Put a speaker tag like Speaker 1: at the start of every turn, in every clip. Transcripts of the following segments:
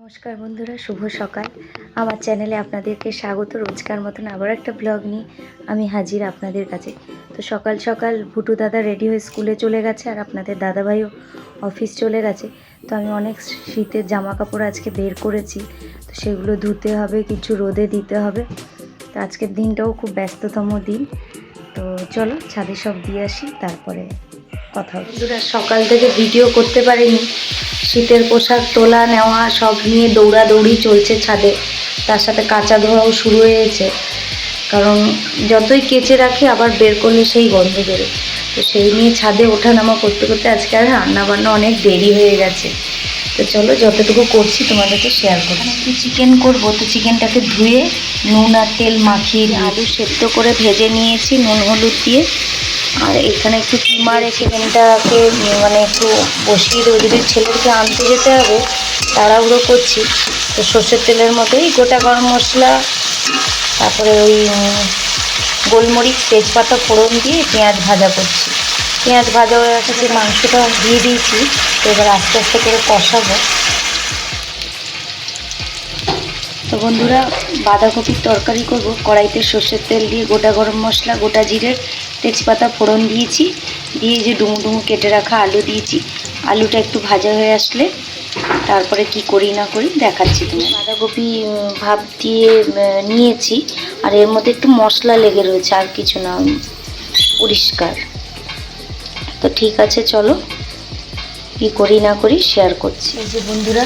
Speaker 1: নমস্কার বন্ধুরা, শুভ সকাল। আমার চ্যানেলে আপনাদেরকে স্বাগত। রোজকার মতন আবার একটা ব্লগ নিয়ে আমি হাজির আপনাদের কাছে। তো সকাল সকাল ভুটু দাদা রেডি হয়ে স্কুলে চলে গেছে আর আপনাদের দাদাভাইও অফিস চলে গেছে। তো আমি অনেক শীতের জামা কাপড় আজকে বের করেছি। তো সেগুলো ধুতে হবে, কিছু রোদে দিতে হবে। তো আজকের দিনটাও খুব ব্যস্ততম দিন। তো চলো ছাদে সব দিয়ে আসি, তারপরে কথা বন্ধুরা, সকাল থেকে ভিডিও করতে পারিনি। শীতের পোশাক তোলা নেওয়া সব নিয়ে দৌড়াদৌড়ি চলছে ছাদে। তার সাথে কাঁচা ধোয়াও শুরু হয়েছে। কারণ যতই কেচে রাখি আবার বের করলে সেই গন্ধ বেরোয়। তো সেই নিয়ে ছাদে ওঠানামা করতে করতে আজকে আর রান্না বান্না অনেক দেরি হয়ে গেছে। তো চলো যতটুকু করছি তোমাদেরকে শেয়ার করো একটু চিকেন করব। তো চিকেনটাকে ধুয়ে নুন আর তেল মাখিয়ে আলু সেদ্ধ করে ভেজে নিয়েছি নুন হলুদ দিয়ে। আর এখানে একটু কিমা রেখে চিকেনটাকে মানে একটু বসিয়ে দেবো। যদি ছেলেকে আনতে যেতে হবে, তাড়াহুড়ো করছি, তো সর্ষের তেলের মতোই গোটা গরম মশলা, তারপরে ওই গোলমরিচ, তেজপাতা, ফোড়ন দিয়ে পেঁয়াজ ভাজা করছি। পেঁয়াজ ভাজা হয়ে যে মাংসটা দিয়ে দিয়েছি, তো এবার আস্তে আস্তে করে কষাবো। তো বন্ধুরা, বাঁধাকপির তরকারি করব। কড়াইতে সর্ষের তেল দিয়ে গোটা গরম মশলা, গোটা জিরের তেজপাতা ফোড়ন দিয়েছি। দিয়ে যে ডুমু ডুমু কেটে রাখা আলু দিয়েছি। আলুটা একটু ভাজা হয়ে আসলে তারপরে কি করি না করি দেখাচ্ছি তুমি বাঁধাকপি ভাপ দিয়ে নিয়েছি। আর এর মধ্যে একটু মশলা লেগে রয়েছে, আর কিছু না পরিষ্কার। তো ঠিক আছে, চলো। কি করি না করি শেয়ার করছি। এই যে বন্ধুরা,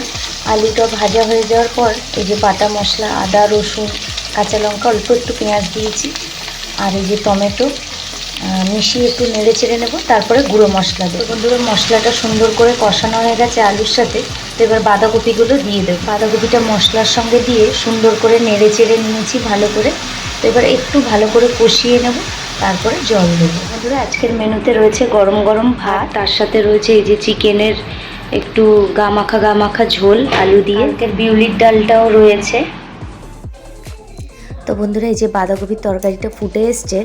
Speaker 1: আলুটা ভাজা হয়ে যাওয়ার পর এই যে বাটা মশলা, আদা, রসুন, কাঁচা লঙ্কা, অল্প একটু পেঁয়াজ দিয়েছি। আর এই যে টমেটো মিশিয়ে একটু নেড়ে চেড়ে নেব, তারপরে গুঁড়ো মশলা দেবো। বন্ধুরা, মশলাটা সুন্দর করে কষানো হয়ে গেছে আলুর সাথে। তো এবার বাঁধাকপিগুলো দিয়ে দেবো। বাঁধাকপিটা মশলার সঙ্গে দিয়ে সুন্দর করে নেড়ে চেড়ে নিয়েছি ভালো করে। তো এবার একটু ভালো করে কষিয়ে নেব। তারপরে জল দেবো। বন্ধুরা, আজকের মেনুতে রয়েছে গরম গরম ভাত, তার সাথে রয়েছে এই যে চিকেনের একটু গা মাখা গা মাখা ঝোল, আলু দিয়ে। বিউলির ডালটাও রয়েছে। তো বন্ধুরা, এই যে বাঁধাকপির তরকারিটা ফুটে এসছে,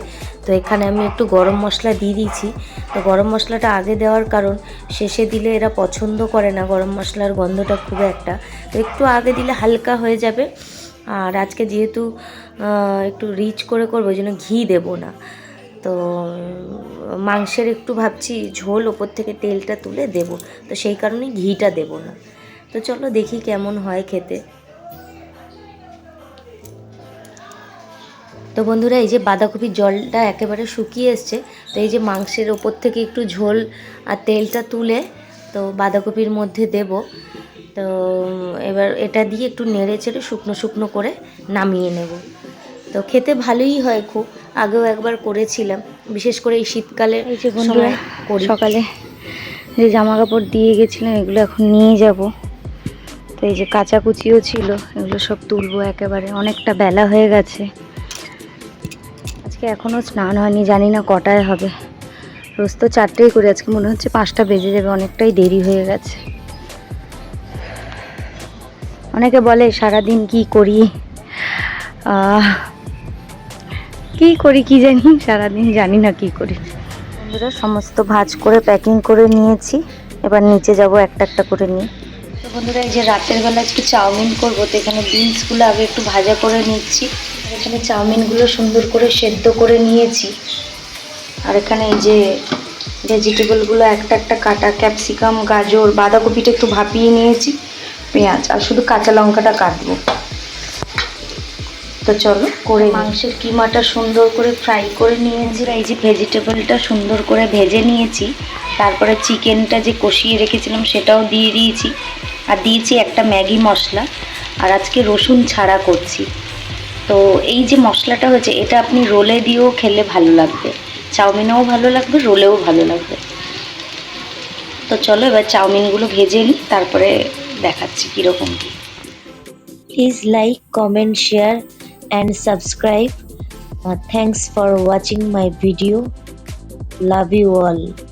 Speaker 1: তো এখানে আমি একটু গরম মশলা দিয়ে দিয়েছি। তো গরম মশলাটা আগে দেওয়ার কারণ, শেষে দিলে এরা পছন্দ করে না, গরম মশলার গন্ধটা খুব একটা। তো একটু আগে দিলে হালকা হয়ে যাবে। আর আজকে যেহেতু একটু রিচ করে করব, ওই জন্য ঘি দেবো না। তো মাংসের একটু ভাবছি, ঝোল, ওপর থেকে তেলটা তুলে দেব। তো সেই কারণেই ঘিটা দেব না। তো চলো দেখি কেমন হয় খেতে। তো বন্ধুরা, এই যে বাঁধাকপির জলটা একেবারে শুকিয়ে এসছে, তো এই যে মাংসের ওপর থেকে একটু ঝোল আর তেলটা তুলে, তো বাঁধাকপির মধ্যে দেব। তো এবার এটা দিয়ে একটু নেড়ে চেড়ে শুকনো শুকনো করে নামিয়ে নেব। তো খেতে ভালোই হয় খুব। আগেও একবার করেছিলাম। বিশেষ করে এই শীতকালে
Speaker 2: এই যে বন্ধুরা
Speaker 1: সময় করি।
Speaker 2: সকালে যে জামা কাপড় দিয়ে গেছিলাম এগুলো এখন নিয়ে যাব। তো এই যে কাঁচা কুচিও ছিল এগুলো সব তুলবো একেবারে। অনেকটা বেলা হয়ে গেছে। আজকে এখনও স্নান হয়নি জানি না কটায় হবে। রোজ তো চারটেই করে আজকে মনে হচ্ছে পাঁচটা বেজে যাবে অনেকটাই দেরি হয়ে গেছে। অনেকে বলে সারাদিন কি করি? কি করি কি জানি? সারাদিন জানি না কি করি। বন্ধুরা, সমস্ত ভাজ করে প্যাকিং করে নিয়েছি। এবার নিচে যাব একটা একটা করে নিয়ে।
Speaker 1: তো বন্ধুরা, এই যে রাতের বেলা আজকে চাউমিন করব, তো এখানে বিনসগুলো আগে একটু ভাজা করে নিচ্ছি। এখানে চাউমিনগুলো সুন্দর করে সেদ্ধ করে নিয়েছি। আর এখানে এই যে ভেজিটেবলগুলো, একটা একটা কাটা ক্যাপসিকাম, গাজর, বাঁধাকপিটা একটু ভাপিয়ে নিয়েছি, পেঁয়াজ, আর শুধু কাঁচা লঙ্কাটা কাটবো। তো চলো করে মাংসের কিমাটা সুন্দর করে ফ্রাই করে নিয়েছি। এই যে ভেজিটেবলটা সুন্দর করে ভেজে নিয়েছি। তারপরে চিকেনটা যে কষিয়ে রেখেছিলাম সেটাও দিয়ে দিয়েছি। আর দিয়েছি একটা ম্যাগি মশলা। আর আজকে রসুন ছাড়া করছি। তো এই যে মশলাটা হয়েছে এটা আপনি রোলে দিয়েও খেলে ভালো লাগবে। চাউমিনেও ভালো লাগবে রোলেও ভালো লাগবে। তো চলো এবার চাউমিনগুলো ভেজে নিই তারপরে দেখাচ্ছি কীরকম কী। Please like, comment, share and subscribe. Uh, thanks for watching my video. Love you all.